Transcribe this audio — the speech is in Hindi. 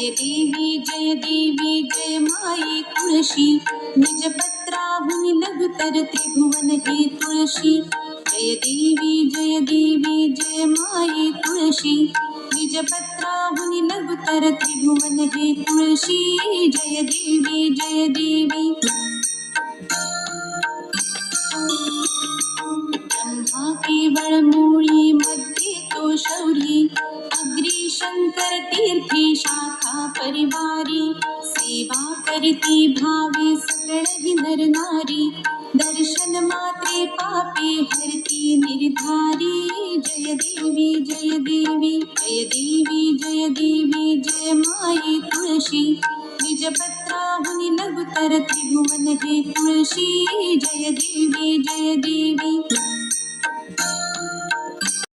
जय देवी जय देवी जय माई तुळशी निज पत्राहुनि लघुतर त्रिभुवन हे तुलसी। जय देवी जय देवी जय माई तुळशी निज पत्राहुनि लघुतर त्रिभुवन हे तुलसी। जय देवी जय देवी ब्रह्मा केवळ मूळी मध्ये तो शौरी। अग्री शंकर तीर्थी शाखा परिवारी, सेवा करती भावे सकल ही नर। नारी दर्शन मात्रे पापे हरती निर्धारी। जय देवी जय देवी जय देवी जय देवी, जय माई तुलसी। निजपत्राहुनि लघुतर त्रिभुवन हे तुलसी। जय देवी जय देवी